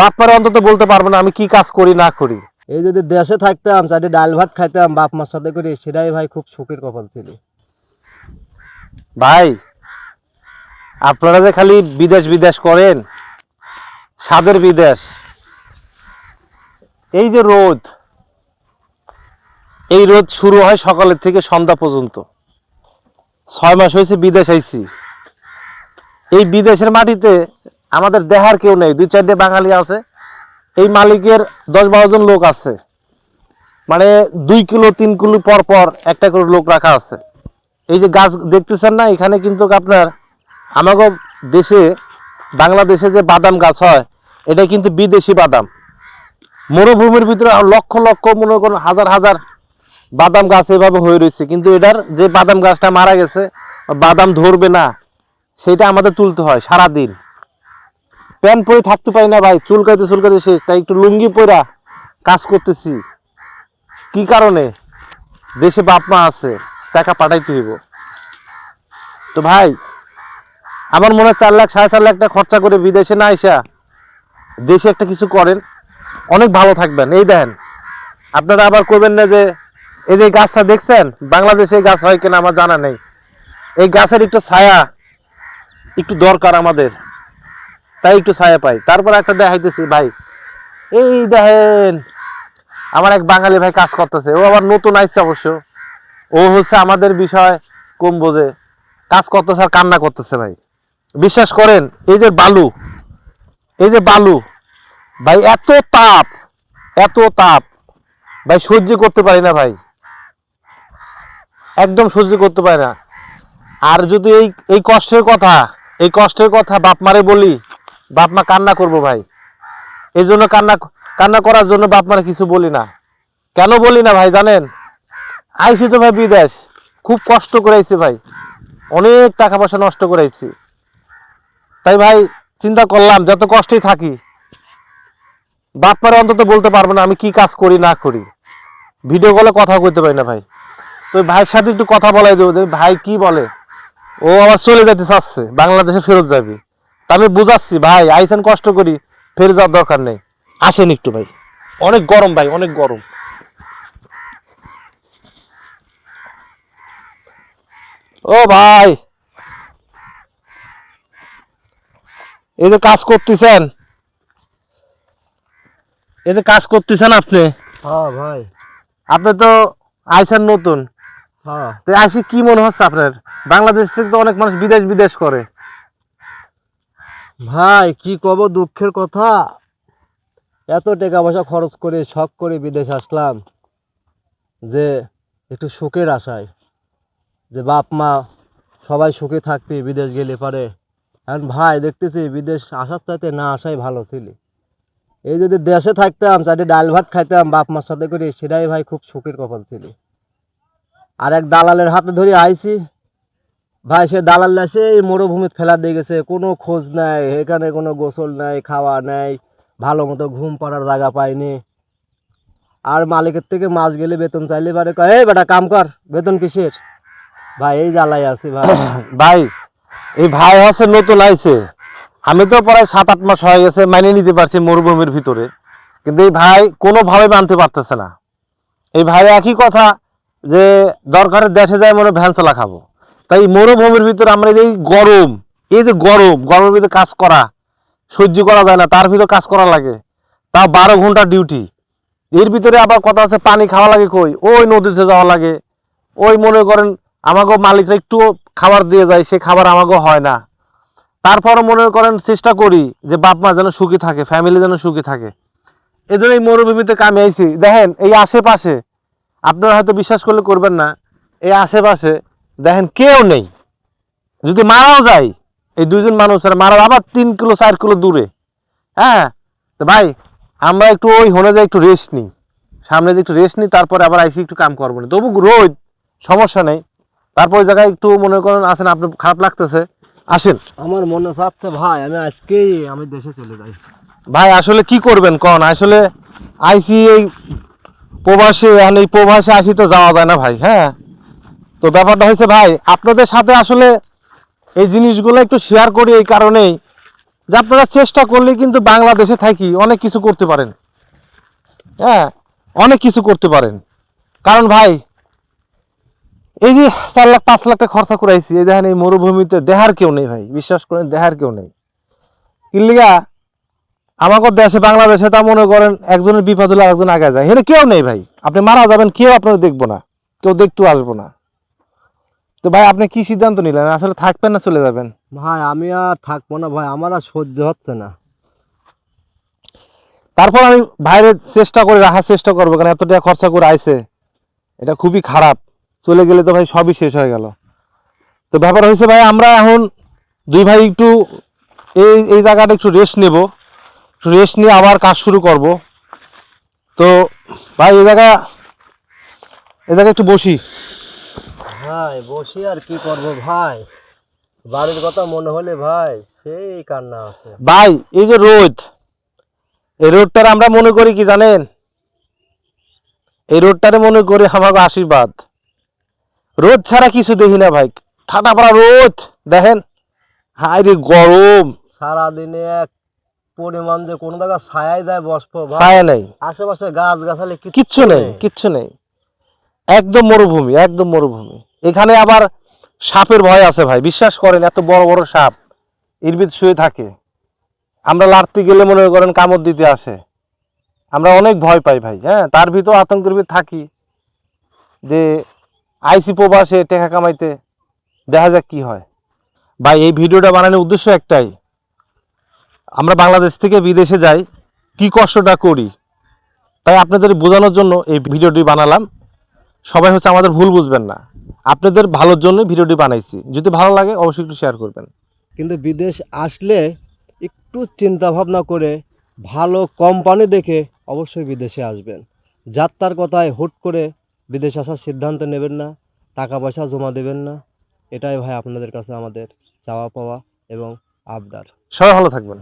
বাপমারে অন্তত বলতে পারব না আমি কি কাজ করি না করি। এই যদি দেশে থাকতাম চাইলে ডাল ভাত খাইতাম বাপ মার সাথে করে সেটাই ভাই খুব সুখের কপাল ছিল। ভাই আপনারা যে খালি বিদেশ বিদেশ করেন স্বাদের বিদেশ এই যে রোদ এই রোদ শুরু হয় সকালের থেকে সন্ধ্যা পর্যন্ত। ছয় মাস হয়েছে বিদেশ আইছি। এই বিদেশের মাটিতে আমাদের দেহার কেউ নেই, দুই চারটে বাঙালি আছে। এই মালিকের দশ বারো জন লোক আছে। মানে দুই কিলো, তিন কিলো পর পর একটা করে লোক রাখা আছে। এই যে গাছ দেখতেছেন না, এখানে কিন্তু আপনার আমাগো দেশে, বাংলাদেশে যে বাদাম গাছ হয়, এটা কিন্তু বিদেশি বাদাম। মরুভূমির ভিতরে লক্ষ লক্ষ মনে করুন হাজার হাজার বাদাম গাছ এভাবে হয়ে রয়েছে। কিন্তু এটার যে বাদাম গাছটা মারা গেছে, বাদাম ধরবে না, সেটা আমাদের তুলতে হয় সারা দিন প্যান্ট পরে থাকতে পারি না ভাই, চুলকাইতে চুলকাইতে শেষ, তাই একটু লুঙ্গি পরা কাজ করতেছি। কি কারণে? দেশে বাপ মা আছে, টাকা পাঠাইতে হইব। তো ভাই, আমার মনে হয় চার লাখ, সাড়ে চার লাখ টাকা খরচা করে বিদেশে না আইসা দেশে একটা কিছু করেন, অনেক ভালো থাকবেন। এই দেখেন, আপনারা আবার করবেন না যে, এই যে গাছটা দেখছেন? বাংলাদেশে এই গাছ হয় কিনা আমার জানা নেই। এই গাছের একটু ছায়া, একটু দরকার আমাদের। তাই একটু ছায়া পাই। তারপর একটা দেখাইতেছি ভাই, এই দেখেন, আমার এক বাঙালি ভাই কাজ করতেছে, ও আবার নতুন আইসছে অবশ্য। ও হচ্ছে আমাদের বিষয় কম বোঝে। কাজ করতেছে আর কান্না করতেছে ভাই। বিশ্বাস করেন, এই যে বালু, এই যে বালু, ভাই, এত তাপ এত তাপ। ভাই, সহ্য করতে পারি না ভাই। একদম সহ্য করতে পারি না। আর যদি এই এই কষ্টের কথা, এই কষ্টের কথা বাপ মারে বলি বাপ মা কান্না করব ভাই। এই জন্য কান্না কান্না করার জন্য বাপ মারে কিছু বলি না। কেন বলি না ভাই জানেন? আইসি তো ভাই বিদেশ। খুব কষ্ট করে আইছি ভাই। অনেক টাকা পয়সা নষ্ট করে আইছি। তাই ভাই চিন্তা করলাম, যত কষ্টেই থাকি, বাপ মারে অন্তত বলতে পারব না আমি কি কাজ করি, না করি। ভিডিও কলে কথা কইতে পারি না ভাই। তো ভাইয়ের সাথে একটু কথা বলাই দেবো ভাই কি বলে? ও আবার চলে যেতে চাচ্ছে, বাংলাদেশে ফেরত যাবে। আমি বুঝাচ্ছি ভাই আইসেন কষ্ট করি ফেরত যাওয়ার দরকার নেই। আসেন একটু ভাই। অনেক গরম ভাই অনেক গরম। ও ভাই। এই যে কাজ করতেছেন। এই যে কাজ করতেছেন আপনি। হ্যাঁ ভাই। আপনি তো আইসেন নতুন। হ্যাঁ। তো আসি কি মনে হচ্ছে আপনার? বাংলাদেশ থেকে তো অনেক মানুষ বিদেশ বিদেশ করে। ভাই, কি কব দুঃখের কথা? এত টাকা পয়সা খরচ করে, শখ করে বিদেশ আসলাম যে একটু সুখের আশায় যে বাপ, মা সবাই সুখে থাকবে বিদেশ গেলে পারে। এখন ভাই, দেখতেছি বিদেশ আসার চাইতে না আসাই ভালো ছিল। এই যদি দেশে থাকতাম, চাইতে ডাল ভাত খাইতাম, বাপ, মার সাথে করে, সেটাই ভাই খুব সুখের কপাল ছিল। আর এক দালালের হাতে ধরে আইছি ভাই, সে দালাল এসে এই মরুভূমিতে ফেলা দিয়ে গেছে। কোনো খোঁজ নাই, এখানে কোনো গোসল নাই, খাওয়া নাই, ভালো মতো ঘুম পাড়ার জায়গা পায়নি আর মালিকের থেকে মাছ গেলে বেতন চাইলে পারে কয়, এই বেটা, কাম কর, বেতন কিসের? ভাই, এই জ্বালাই আছি ভাই। ভাই, এই ভাই হচ্ছে নতুন আইছে। আমি তো প্রায় সাত, আট মাস হয়ে গেছে মানিয়ে নিতে পারছি মরুভূমির ভিতরে। কিন্তু এই ভাই কোনোভাবে মানতে পারতেছে না। এই ভাই একই কথা যে দরকারের দেশে যায় মনে ভ্যান চালা খাব। তাই মরুভূমির ভিতরে আমরা এই গরম, এই যে গরম, গরমের ভিতরে কাজ করা, সহ্য করা যায় না, তার ভিতরে কাজ করা লাগে। তাও বারো ঘণ্টা ডিউটি এর ভিতরে আবার কথা হচ্ছে পানি খাওয়া লাগে কই? ওই নদীতে যাওয়া লাগে। ওই মনে করেন আমাকেও মালিকরা একটু খাবার দিয়ে যায়, সে খাবার আমাকেও হয় না। তারপরে মনে করেন চেষ্টা করি যে বাপ মা যেন সুখী থাকে ফ্যামিলি যেন সুখী থাকে। এই জন্য এই মরুভূমিতে কামে আইছি। দেখেন, এই আশেপাশে, আপনারা হয়তো বিশ্বাস করলে করবেন না, এই আশেপাশে দেখেন কেউ নেই। যদি মারাও যায় এই দুইজন মানুষ আর মারা আবার তিন কিলো চার কিলো দূরে। হ্যাঁ? তো ভাই আমরা একটু ওই হনে যাই একটু রেস্ট নিই। সামনে যে একটু রেস্ট নিই তারপরে আবার আইসি একটু কাম করব না। তবু রোদ সমস্যা নেই। তারপর ওই জায়গায় একটু মনে করেন আসেন আপনি খারাপ লাগতেছে। আসেন। আমার মনে চাচ্ছে ভাই আমি আজকেই আমি দেশে চলে যাই। ভাই আসলে কি করবেন কন? আসলে আইসি এই প্রবাসে এখন এই প্রবাসে আসি তো যাওয়া যায় না ভাই হ্যাঁ? তো ব্যাপারটা হয়েছে ভাই, আপনাদের সাথে আসলে এই জিনিসগুলো একটু শেয়ার করি এই কারণেই যে আপনারা চেষ্টা করলে কিন্তু বাংলাদেশে থাকি, অনেক কিছু করতে পারেন। হ্যাঁ অনেক কিছু করতে পারেন। কারণ ভাই, এই যে চার লাখ, পাঁচ লাখ টাকা খরচা করাইছি, এই দেখেন এই মরুভূমিতে দেহার কেউ নেই ভাই, বিশ্বাস করেন দেহার কেউ নেই। কিনলিগা আমাকে দেশে, বাংলাদেশে তা মনে করেন একজনের বিপদ হলে একজন আগে যায়। এখানে কেউ নেই ভাই, আপনি মারা যাবেন, কেউ আপনার দেখব না, কেউ দেখতেও আসব না। তো ভাই আপনি কি সিদ্ধান্ত নিলেন? আসলে থাকবেন না চলে যাবেন? ভাই আমি আর থাকব না ভাই আমার আর সহ্য হচ্ছে না। তারপর আমি বাইরে চেষ্টা করে রাখার চেষ্টা করব কারণ এত টাকা খরচা করে আইসে এটা খুবই খারাপ। চলে গেলে তো ভাই সবই শেষ হয়ে গেল। তো ব্যাপার হয়েছে ভাই আমরা এখন দুই ভাই একটু এই এই জায়গাটা একটু রেস্ট নেব। একটু রেস্ট নিয়ে আবার কাজ শুরু করব। তো ভাই এই জায়গা এই জায়গায় একটু বসি। ভাই বসি আর কি করব ভাই? বাড়ির কথা মনে হলে ভাই সেই কান্না আছে। ভাই এই যে রোদ এই রোদটার আমরা মনে করি কি জানেন? এই রোদটারে মনে করি আমাকে আশীর্বাদ। রোদ ছাড়া কিছু দেখি না ভাই ঠাটা পড়া রোদ দেখেন? হাই রে গরম। সারাদিনে এক পরিমাণ যে কোনো জায়গা ছায়াই দেয় বসবো ছায়া নেই। আশেপাশে গাছ গাছালি কিচ্ছু নেই। কিচ্ছু নেই। একদম মরুভূমি একদম মরুভূমি। এখানে আবার সাপের ভয় আছে ভাই, বিশ্বাস করেন এত বড় বড় সাপ, ইরবিদ শুয়ে থাকে। আমরা লাড়তে গেলে মনে করেন কামড় দিতে আসে। আমরা অনেক ভয় পাই ভাই হ্যাঁ তার ভিতর আতঙ্কের ভিতর থাকি। যে আইসি প্রবাসে টেকা কামাইতে দেখা যাক কি হয়। ভাই, এই ভিডিওটা বানানোর উদ্দেশ্য একটাই, আমরা বাংলাদেশ থেকে বিদেশে যাই, কি কষ্টটা করি? তাই আপনাদের বোঝানোর জন্য এই ভিডিওটি বানালাম। সবাই হচ্ছে আমাদের ভুল বুঝবেন না। আপনাদের ভালোর জন্য ভিডিওটি বানাইছি। যদি ভালো লাগে অবশ্যই একটু শেয়ার করবেন। কিন্তু বিদেশ আসলে একটু চিন্তা ভাবনা করে ভালো কোম্পানি দেখে অবশ্যই বিদেশে আসবেন। যাত্রার কথায় হুট করে বিদেশ আসার সিদ্ধান্ত নেবেন না টাকা পয়সা জমা দেবেন না। এটাই ভাই আপনাদের কাছে আমাদের চাওয়া পাওয়া এবং আবদার। সবাই ভালো থাকবেন।